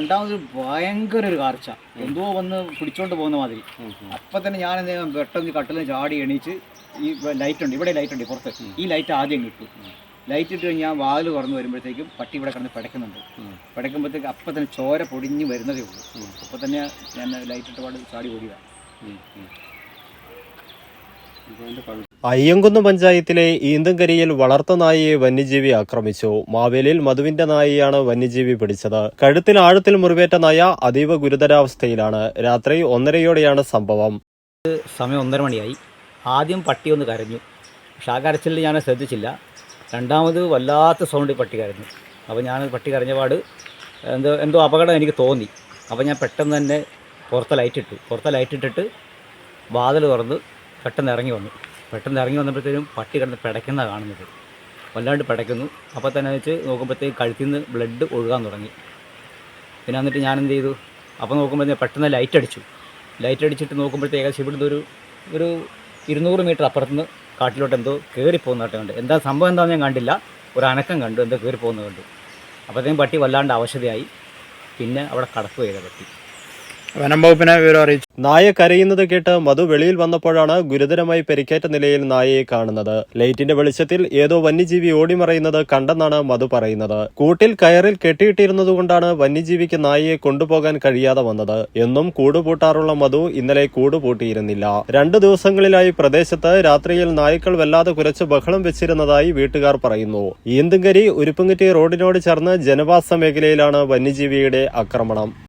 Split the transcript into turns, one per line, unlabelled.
രണ്ടാമത് ഭയങ്കര ഒരു കാർച്ച എന്തോ വന്ന് പിടിച്ചോണ്ട് പോകുന്ന മാതിരി. അപ്പൊ തന്നെ ഞാൻ എന്തെങ്കിലും പെട്ടെന്ന് കട്ടിലിന് ചാടി എണീച്ച് ഈ ലൈറ്റ് ഉണ്ട് ഇവിടെ ലൈറ്റ് ഉണ്ട് പുറത്ത്. ഈ ലൈറ്റ് ആദ്യം കിട്ടും. ലൈറ്റ് ഇട്ട് ഞാൻ വാതിൽ തുറന്ന് വരുമ്പോഴത്തേക്കും പട്ടി ഇവിടെ കിടന്ന് പിടയ്ക്കുന്നുണ്ട്. പിടയ്ക്കുമ്പോഴത്തേക്ക് അപ്പം തന്നെ ചോര പൊടിഞ്ഞ് വരുന്നതേ ഉള്ളൂ. അപ്പം തന്നെ ഞാൻ ലൈറ്റ് ഇട്ട് പാട് ചാടി ഓടിയതാണ്
അയ്യങ്കുന്ന് പഞ്ചായത്തിലെ ഈന്തങ്കരിയിൽ വളർത്തനായയെ വന്യജീവി ആക്രമിച്ചു. മാവേലിയിൽ മധുവിന്റെ നായയാണ് വന്യജീവി പിടിച്ചത്. കഴുത്തിൽ ആഴത്തിൽ മുറിവേറ്റ നായ അതീവ ഗുരുതരാവസ്ഥയിലാണ്. രാത്രി ഒന്നരയോടെയാണ് സംഭവം.
സമയം ഒന്നര മണിയായി. ആദ്യം പട്ടി ഒന്ന് കരഞ്ഞു. പക്ഷെ ആ കരച്ചിൽ ഞാൻ ശ്രദ്ധിച്ചില്ല. രണ്ടാമത് വല്ലാത്ത സൗണ്ടിൽ പട്ടി കരഞ്ഞു. അപ്പോൾ ഞാൻ പട്ടി കരഞ്ഞ പാട് എന്തോ എന്തോ അപകടം എനിക്ക് തോന്നി. അപ്പോൾ ഞാൻ പെട്ടെന്ന് തന്നെ പുറത്തെ ലൈറ്റ് ഇട്ടു. പുറത്തെ ലൈറ്റ് ഇട്ടിട്ട് വാതിൽ തുറന്ന് പെട്ടെന്ന് ഇറങ്ങി വന്നു. പെട്ടെന്ന് ഇറങ്ങി വന്നപ്പോഴത്തേക്കും പട്ടി കിടന്ന് പിടയ്ക്കുന്ന കാണുന്നത്. വല്ലാണ്ട് പിടയ്ക്കുന്നു. അപ്പോൾ തന്നെ വെച്ച് നോക്കുമ്പോഴത്തേക്ക് കഴുത്തിൽ നിന്ന് ബ്ലഡ് ഒഴുകാൻ തുടങ്ങി. പിന്നെ എന്നിട്ട് ഞാൻ എന്ത് ചെയ്തു? അപ്പോൾ നോക്കുമ്പോൾ പെട്ടെന്ന് ലൈറ്റ് അടിച്ചു. ലൈറ്റ് അടിച്ചിട്ട് നോക്കുമ്പോഴത്തേക്ക് ഏകദേശം ഇവിടുന്ന് ഒരു ഒരു ഇരുന്നൂറ് മീറ്റർ അപ്പുറത്തുനിന്ന് കാട്ടിലോട്ട് എന്തോ കയറി പോകുന്നതായിട്ട് കണ്ട്. എന്താ സംഭവം എന്താണെന്ന് ഞാൻ കണ്ടില്ല. ഒരു അനക്കം കണ്ടു. എന്തോ കയറി പോകുന്നത് കണ്ടു. അപ്പോഴത്തേക്കും പട്ടി വല്ലാണ്ട് അവശതയായി. പിന്നെ അവിടെ കടക്കുക പട്ടി.
വനം വിവരം അറിയിച്ചു.
നായ കരയുന്നത് കേട്ട് മധു വെളിയിൽ വന്നപ്പോഴാണ് ഗുരുതരമായി പരിക്കേറ്റ നിലയിൽ നായയെ കാണുന്നത്. ലൈറ്റിന്റെ വെളിച്ചത്തിൽ ഏതോ വന്യജീവി ഓടിമറയുന്നത് കണ്ടെന്നാണ് മധു പറയുന്നത്. കൂട്ടിൽ കയറിൽ കെട്ടിയിട്ടിരുന്നതുകൊണ്ടാണ് വന്യജീവിക്ക് നായയെ കൊണ്ടുപോകാൻ കഴിയാതെ വന്നത്. എന്നും കൂടുപൂട്ടാറുള്ള മധു ഇന്നലെ കൂടുപൂട്ടിയിരുന്നില്ല. രണ്ടു ദിവസങ്ങളിലായി പ്രദേശത്ത് രാത്രിയിൽ നായ്ക്കൾ വല്ലാതെ കുരച്ച് ബഹളം വെച്ചിരുന്നതായി വീട്ടുകാർ പറയുന്നു. ഈന്തുങ്കരി ഉരുപ്പുങ്കറ്റി റോഡിനോട് ചേർന്ന് ജനവാസ മേഖലയിലാണ് വന്യജീവിയുടെ ആക്രമണം.